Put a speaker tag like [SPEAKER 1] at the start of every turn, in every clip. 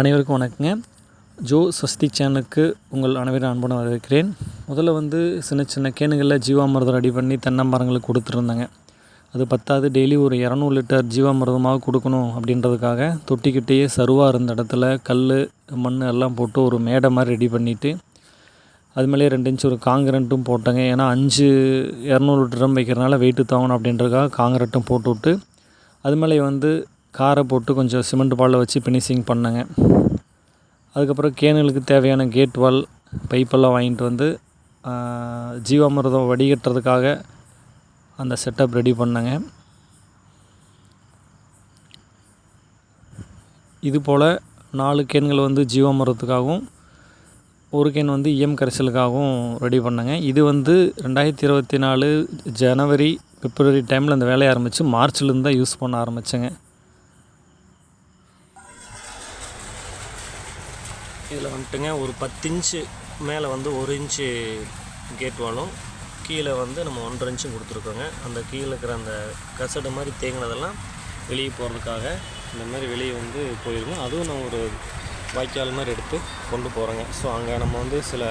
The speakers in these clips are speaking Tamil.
[SPEAKER 1] அனைவருக்கும் வணக்கங்க. ஜோ சஸ்தி சேனலுக்கு உங்கள் அனைவரும் அன்புடன் வரவேற்கிறேன். முதல்ல வந்து சின்ன சின்ன கேனுகளில் ஜீவாமிர்தம் ரெடி பண்ணி தென்னமரங்களுக்கு கொடுத்துருந்தாங்க. அது பத்தாது டெய்லி ஒரு இரநூறு லிட்டர் ஜீவாமிர்தமாக கொடுக்கணும் அப்படின்றதுக்காக தொட்டிக்கிட்டேயே சருவாக இருந்த இடத்துல கல் மண் எல்லாம் போட்டு ஒரு மேடை மாதிரி ரெடி பண்ணிவிட்டு அது மேலேயே ரெண்டு இன்ச்சு ஒரு காங்கிரண்ட்டும் போட்டேங்க. ஏன்னா அஞ்சு இரநூறு ட்ரம் வைக்கிறனால வெயிட்டு தாங்கணும் அப்படின்றதுக்காக காங்கிரட்டும் போட்டு விட்டு அது மேலே வந்து காரை போட்டு கொஞ்சம் சிமெண்ட் பாலில் வச்சு ஃபினிஷிங் பண்ணேங்க. அதுக்கப்புறம் கேனுகளுக்கு தேவையான கேட் வால் பைப்பெல்லாம் வாங்கிட்டு வந்து ஜீவாமிரதம் வடிகட்டுறதுக்காக அந்த செட்டப் ரெடி பண்ணேங்க. இது போல் நாலு கேன்கள் வந்து ஜீவாமிரத்துக்காகவும் ஒரு கேன் வந்து இஎம் கரைசலுக்காகவும் ரெடி பண்ணேங்க. இது வந்து ரெண்டாயிரத்தி இருபத்தி நாலு ஜனவரி பிப்ரவரி டைமில் இந்த வேலையை ஆரம்பித்து மார்ச்லேருந்து தான் யூஸ் பண்ண ஆரம்பித்தேங்க
[SPEAKER 2] இதில் வந்துட்டுங்க. ஒரு பத்து இன்ச்சு மேலே வந்து ஒரு இன்ச்சு கேட் வாலும் கீழே வந்து நம்ம ஒன்றரை இன்ச்சும் கொடுத்துருக்கோங்க. அந்த கீழே இருக்கிற அந்த கசடு மாதிரி தேங்கினதெல்லாம் வெளியே போகிறதுக்காக இந்த மாதிரி வெளியே வந்து போயிருங்க. அதுவும் நான் ஒரு வாய்க்கால் மாதிரி எடுத்து கொண்டு போகிறோங்க ஸோ அங்கே நம்ம வந்து சில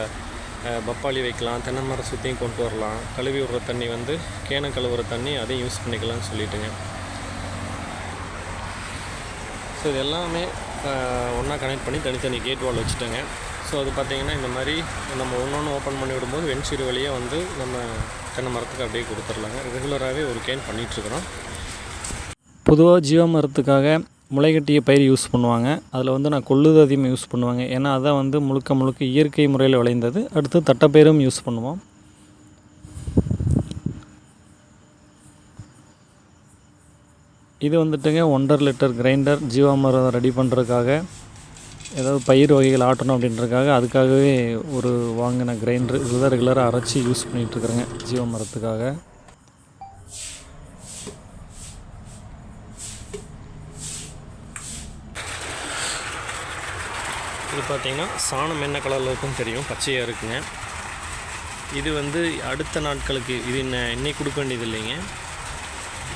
[SPEAKER 2] பப்பாளி வைக்கலாம் தென்னை மரம் சுற்றியும் கொண்டு வரலாம். கழுவி விடுற தண்ணி வந்து கேன கழுவுற தண்ணி அதையும் யூஸ் பண்ணிக்கலாம்னு சொல்லிட்டுங்க. ஸோ இது எல்லாமே ஒன்றா கனெக்ட் பண்ணி தனித்தனி கேட் வால் வச்சுட்டேங்க. ஸோ அது பார்த்திங்கன்னா இந்த மாதிரி நம்ம ஒன்று ஒன்று ஓப்பன் பண்ணி விடும்போது வெண்சீர் வழியாக வந்து நம்ம தென்னை மரத்துக்கு அப்படியே கொடுத்துர்லாங்க. ரெகுலராகவே ஒரு கேன் பண்ணிகிட்ருக்குறோம்
[SPEAKER 1] பொதுவாக ஜீவாமரத்துக்காக முளைகட்டிய பயிர் யூஸ் பண்ணுவாங்க. அதில் வந்து நான் கொள்ளுது அதிகமாக யூஸ் பண்ணுவாங்க. ஏன்னா அதான் வந்து முழுக்க முழுக்க இயற்கை முறையில் விளைந்தது. அடுத்து தட்டைப்பயிரும் யூஸ் பண்ணுவோம். இது வந்துட்டுங்க ஒன்றரை லிட்டர் கிரைண்டர் ஜீவாமரம் ரெடி பண்ணுறதுக்காக ஏதாவது பயிர் வகைகள் ஆட்டணும் அப்படின்றதுக்காக அதுக்காகவே ஒரு வாங்கின கிரைண்டர். இதுதான் ரெகுலராக அரைச்சி யூஸ் பண்ணிகிட்ருக்குறேங்க ஜீவாமரத்துக்காக
[SPEAKER 2] இது பார்த்திங்கன்னா சாணம் என்ன கலரில் இருக்குன்னு தெரியும் பச்சையாக இருக்குங்க. இது வந்து அடுத்த நாட்களுக்கு இது என்ன இன்னைக்கு கொடுக்க வேண்டியது இல்லைங்க.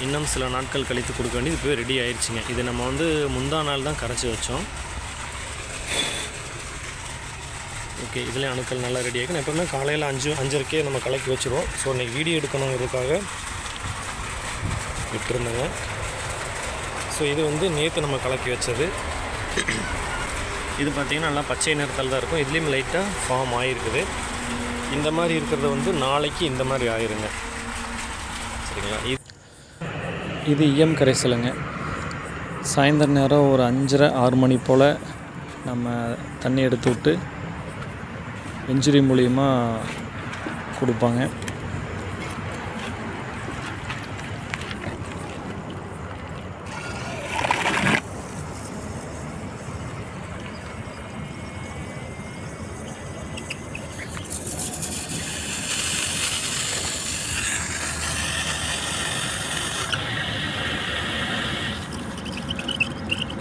[SPEAKER 2] இன்னும் சில நாட்கள் கழித்து கொடுக்க வேண்டியது இப்போ ரெடி ஆயிடுச்சுங்க இது நம்ம வந்து முந்தா நாள் தான் கரைச்சி வச்சோம். ஓகே இதில் அணுக்கள் நல்லா ரெடி ஆகிக்கும் எப்போவுமே காலையில் அஞ்சு அஞ்சரைக்கே நம்ம கலக்கி வச்சுருவோம். ஸோ இன்றைக்கி வீடியோ எடுக்கணுங்கிறதுக்காக விட்டுருந்தேங்க. ஸோ இது வந்து நேற்று நம்ம கலக்கி வச்சது. இது பார்த்திங்கன்னா நல்லா பச்சை நிறத்தில் தான் இருக்கும். இதுலேயும் லைட்டாக ஃபார்ம் ஆகிருக்குது இந்த மாதிரி இருக்கிறத வந்து நாளைக்கு இந்த மாதிரி ஆயிருங்க. சரிங்களா? இது
[SPEAKER 1] இது இஎம் கரைசலுங்க. சாயந்தர நேரம் ஒரு அஞ்சரை ஆறு மணி போல் நம்ம தண்ணி எடுத்து விட்டு வெஞ்சுரி மூலியமாக கொடுப்பாங்க.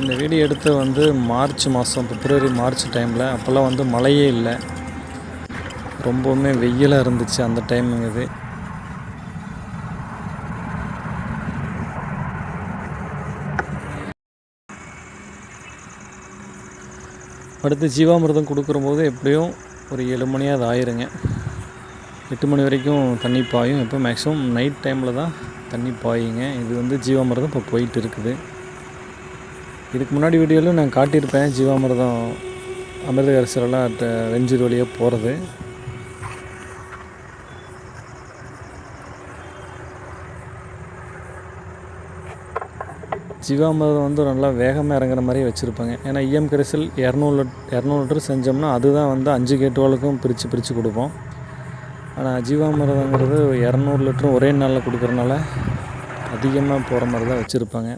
[SPEAKER 1] இந்த வீடியோ எடுத்து வந்து மார்ச் மாதம் பிப்ரவரி மார்ச் டைமில் அப்போல்லாம் வந்து மழையே இல்லை. ரொம்பவுமே வெயிலாக இருந்துச்சு அந்த டைமுங்க இது. அடுத்து ஜீவாமிர்தம் கொடுக்குறம்போது எப்படியும் ஒரு ஏழு மணியாவது ஆயிருங்க. எட்டு மணி வரைக்கும் தண்ணி பாயும். இப்போ மேக்ஸிமம் நைட் டைமில் தான் தண்ணி பாயுங்க. இது வந்து ஜீவாமிரதம் இப்போ போயிட்டு இருக்குது. இதுக்கு முன்னாடி வீடியோவில் நான் காட்டியிருப்பேன் ஜீவாமிர்தம் அமிர்த கரிசலெல்லாம் வெஞ்சூர் வழியாக போகிறது ஜீவாமிரதம் வந்து நல்லா வேகமாக இறங்குற மாதிரியே வச்சுருப்பாங்க. ஏன்னா இஎம் கரிசல் இரநூறு இரநூறு லிட்டர் செஞ்சோம்னா அதுதான் வந்து அஞ்சு கேட்டுவாளுக்கும் பிரித்து பிரித்து கொடுப்போம். ஆனால் ஜீவாமிரதங்கிறது இரநூறு லிட்டரும் ஒரே நாளில் கொடுக்குறனால அதிகமாக போகிற மாதிரி தான் வச்சுருப்பாங்க.